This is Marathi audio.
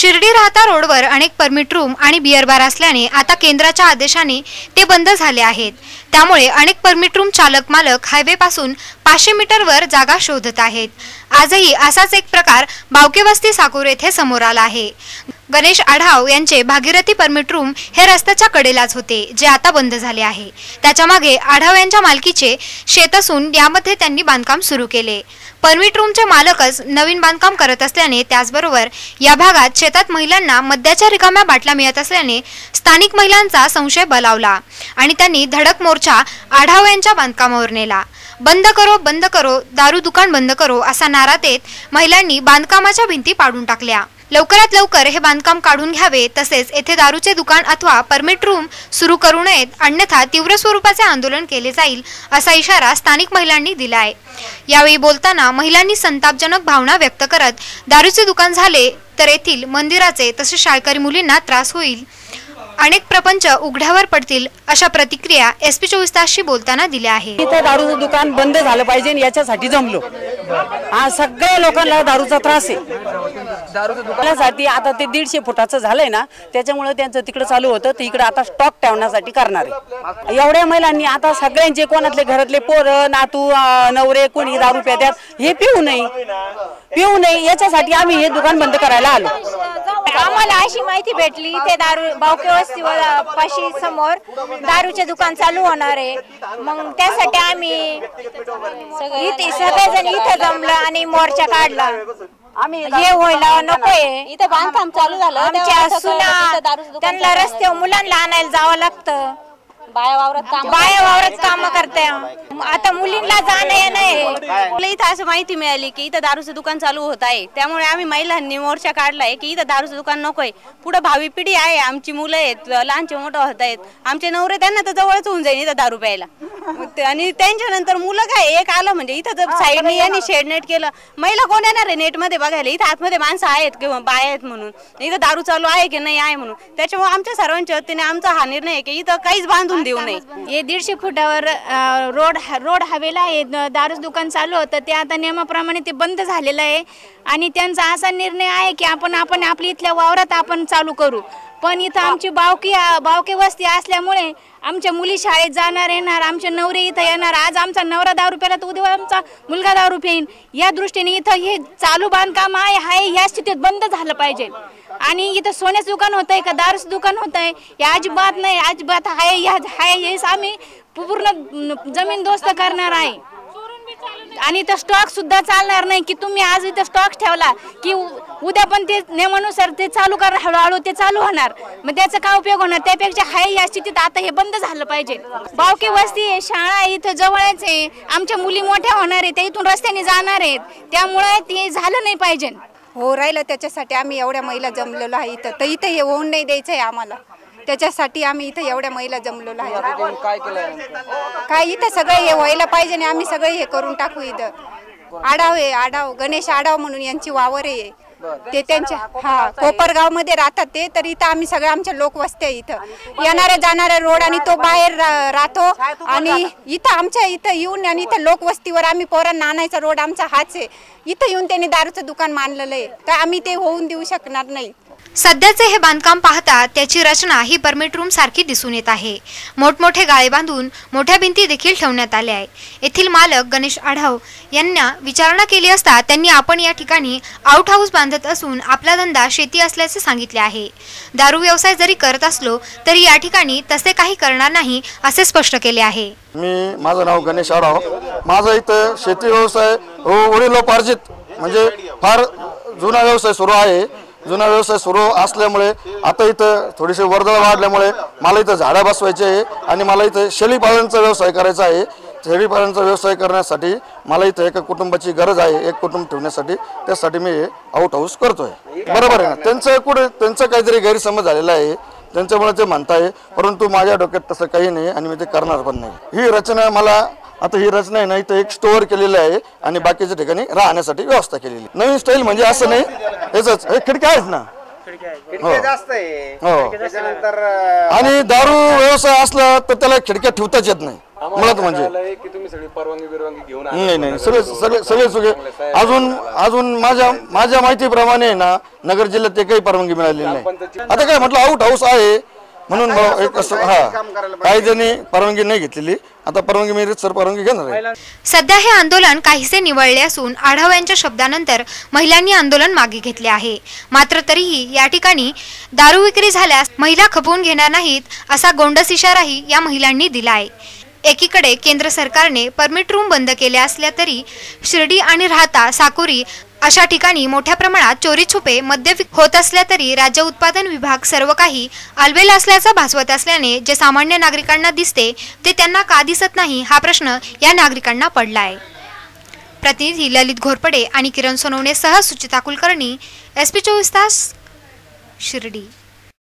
शिर्डी राहता रोडवर अनेक परमिट रूम आणि बिअर बार असल्याने आता केंद्राच्या आदेशाने ते बंद झाले आहेत. त्यामुळे अनेक परमिट रूम चालक मालक हायवे पासून पाचशे मीटरवर जागा शोधत आहेत. आजही असाच एक प्रकार बावके वस्ती साकूर येथे समोर आला आहे. गणेश आढाव यांचे भागीरथी परमिट रूम हे रस्त्याच्या कडेलाच होते जे आता बंद झाले आहे. त्याच्यामागे आढाव यांच्या मालकीचे शेत असून यामध्ये त्यांनी बांधकाम सुरू केले. परमिट रूमचे मालकच नवीन बांधकाम करत असल्याने त्याचबरोबर या भागात शेतात महिलांना मद्याच्या रिकाम्या बाटल्या मिळत असल्याने स्थानिक महिलांचा संशय बलावला आणि त्यांनी धडक मोर्चा आढाव यांच्या बांधकामावर नेला. बंद करो बंद करो दारू दुकान बंद करो असा नारा देत महिलांनी बांधकामाच्या भिंती पाडून टाकल्या. लवकरात लवकर हे बांधकाम काढून घ्यावे तसेच येथे दारूचे दुकान अथवा परमिट रूम सुरू करू नयेत अन्यथा तीव्र स्वरूपाचे आंदोलन केले जाईल असा इशारा स्थानिक महिलांनी दिला आहे यावेळी बोलताना महिलांनी संतापजनक भावना व्यक्त करत दारूचे दुकान झाले तर येथील मंदिराचे तसेच शाळकरी मुलींना त्रास होईल. अनेक प्रपंच उघड्यावर पडतील अशा प्रतिक्रिया एस पी चोवीस तासशी बोलताना दिल्या आहे इथं दारूचं दुकान बंद झालं पाहिजे याच्यासाठी जमलो. हा सगळ्या लोकांना दारूचा त्रास आहे. दुकानासाठी आता ते दीडशे फुटाचं झालंय ना त्याच्यामुळे त्यांचं तिकडे चालू होतं ते इकडे आता स्टॉक ठेवण्यासाठी करणार आहे. एवढ्या महिलांनी आता सगळ्यांचे कोणातले घरातले पोरं नातू अं, नवरे कोणी दारू प्यात्यात हे पिऊ नये. पिऊ नये याच्यासाठी आम्ही हे दुकान बंद करायला आलो. आम्हाला अशी माहिती भेटली ते दारू बावके पाशी समोर दारूचे दुकान चालू होणार आहे. मग त्यासाठी आम्ही इथे सगळेजण इथे जमलं आणि मोर्चा काढला. आम्ही हे व्हायला नकोय इथं बांधकाम चालू झालं आमच्या सुना त्यांना रस्त्यावर मुलांना आणायला जावं लागतं. बाया वावरात काम बाया वावरत काम करते. आता मुलींना जाणं येणं आहे. मला इथं असं माहिती मिळाली की इथं दारूचं दुकान चालू होत आहे. त्यामुळे आम्ही महिलांनी मोर्चा काढलाय की इथं दारूचं दुकान नकोय पुढे भावी पिढी आहे. आमची मुलं आहेत लहानचे मोठं होत आहेत. आमचे नवरे त्यांना तर जवळच होऊन जाईल इथं दारू प्यायला. आणि त्यांच्यानंतर मुलं काय एक आलं म्हणजे इथं जर साईडने यांनी शेड नेट केलं. महिला कोण येणार आहे नेटमध्ये बघायला? इथं आतमध्ये माणसं आहेत किंवा बाय आहेत म्हणून. इथं दारू चालू आहे की नाही आहे म्हणून. त्याच्यामुळे आमच्या सर्वांच्या वतीने आमचा हा निर्णय आहे की इथं काहीच बांधून देऊ नये. हे दीडशे फुटावर रोड रोड हवेला आहे दारूच दुकान चालू होतं ते आता नियमाप्रमाणे ते बंद झालेलं आहे. आणि त्यांचा असा निर्णय आहे की आपण आपण आपल्या इथल्या वावरात आपण चालू करू. पण इथं आमची बावकी बावकी वस्ती असल्यामुळे आमच्या मुली शाळेत जाणार येणार आमचे नवरे इथं येणार. आज आमचा नवरा दारू रुपयाला तर उद्या आमचा मुलगा दारू येईन. या दृष्टीने इथं हे चालू बांधकाम आहे हाय ह्या स्थितीत बंद झालं पाहिजे. आणि इथं सोन्याचं दुकान होत आहे का दारूचं दुकान होत आहे हे अजिबात नाही अजिबात हाय ह्या हाय हेच आम्ही पूर्ण जमीन दोस्त करणार आहे. आणि तर स्टॉक सुद्धा चालणार नाही की तुम्ही आज इथं स्टॉक ठेवला की उद्या पण ते नियमानुसार ते चालू कर हळूहळू ते चालू होणार. मग त्याचा काय उपयोग होणार? त्यापेक्षा हाय या स्थितीत आता हे बंद झालं पाहिजे. बावके वस्ती आहे शाळा आहे इथं जवळच आहे. आमच्या मुली मोठ्या होणार आहे त्या इथून रस्त्याने जाणार आहेत. त्यामुळे ते झालं नाही पाहिजे. हो राहिलं त्याच्यासाठी आम्ही एवढ्या महिला जमलेलो आहे इथं. तर इथं हे होऊन नाही द्यायचं आहे आम्हाला. त्याच्यासाठी आम्ही इथं एवढ्या महिला जमलेलो आहे. काय इथं सगळं हे व्हायला पाहिजे आणि आम्ही सगळं हे करून टाकू इथं. आडाव आहे आडाव गणेश आडाव म्हणून यांची वावर आहे. ते त्यांच्या हा कोपरगावमध्ये राहतात ते तर इथं आम्ही सगळे आमच्या लोक वस्ते आहे इथं. येणाऱ्या जाणाऱ्या रोड आणि तो बाहेर राहतो आणि इथं आमच्या इथं येऊन आणि इथं लोकवस्तीवर आम्ही पोरांना आणायचा रोड आमचा हाच आहे. इथं येऊन त्यांनी दारूचं दुकान मानलेलं आहे. तर आम्ही ते होऊन देऊ शकणार नाही. सध्याचे हे बांधकाम पाहता त्याची रचना ही परमिट रूम सारखी दिसून येत आहे. मोठमोठे गाळे बांधून मोठ्या भिंती देखील ठेवण्यात आल्या आहे येथील मालक गणेश आढाव यांना विचारणा केली असता त्यांनी आपण या ठिकाणी आउट हाऊस बांधत असून आपला धंदा शेती असल्याचे सांगितले आहे. दारू व्यवसाय जरी करत असलो तरी या ठिकाणी तसे काही करणार नाही असे स्पष्ट केले आहे. मी माझं नाव गणेश आढाव. माझं इथं शेती व्यवसाय वडिलोपार्जित म्हणजे फार जुना व्यवसाय सुरू आहे. जुना व्यवसाय सुरू असल्यामुळे आता इथं थोडीशी वर्दळ वाढल्यामुळे मला इथं झाडं बसवायचे आहे आणि मला इथं शेळीपालनचा व्यवसाय करायचा आहे. शेळीपालनचा व्यवसाय करण्यासाठी मला इथं एका कुटुंबाची गरज आहे एक कुटुंब ठेवण्यासाठी. त्यासाठी मी हे आउट हाऊस करतोय. बरोबर आहे ना? त्यांचं कुठे त्यांचं काहीतरी गैरसमज झालेला आहे. त्यांच्यामुळे ते म्हणताय परंतु माझ्या डोक्यात तसं काही नाही आणि मी ते करणार पण नाही. ही रचना मला आता ही रचना आहे ना इथं एक स्टोअर केलेलं आहे आणि बाकीच्या ठिकाणी राहण्यासाठी व्यवस्था केलेली आहे. नवीन स्टाईल म्हणजे असं नाही. याच हे खिडक्या आहेत ना? हो. हो. आणि दारू व्यवसाय असला तर त्याला खिडक्या ठेवताच येत नाही. मुळात म्हणजे. की तुम्ही सगळी परवानगी बिरवानगी घेऊन नाही नाही. सगळे सगळे सगळे सुगे अजून अजून माझ्या माझ्या माहितीप्रमाणे ना नगर जिल्ह्यात एकही परवानगी मिळालेली नाही. आता काय म्हटलं आउट हाऊस आहे. म्हणून भाऊ एक असं हा. काही जणी परवानगी नाही घेतलेली. आता परवानगी मिळेल सर परवानगी घेणार आहे. सध्या हे आंदोलन काहीसे निवळले असून आढाव यांच्या शब्दानंतर महिलांनी आंदोलन मागे घेतले आहे. मात्र तरीही या ठिकाणी दारू विक्री झाल्यास महिला खपवून घेणार नाहीत असा गोंडस इशाराही या महिलांनी दिला आहे एकीकडे केंद्र सरकारने परमिट रूम बंद केल्या असल्या तरी शिर्डी आणि राहता साकुरी अशा ठिकाणी मोठ्या प्रमाणात चोरी छुपे मद्य होत असल्या तरी राज्य उत्पादन विभाग सर्व काही अलबेल असल्याचं भासवत असल्याने जे सामान्य नागरिकांना दिसते ते त्यांना का दिसत नाही हा प्रश्न या नागरिकांना पडला आहे प्रतिनिधी ललित घोरपडे आणि किरण सोनवणे सह सुचिता कुलकर्णी एस पी चोवीस तास शिर्डी.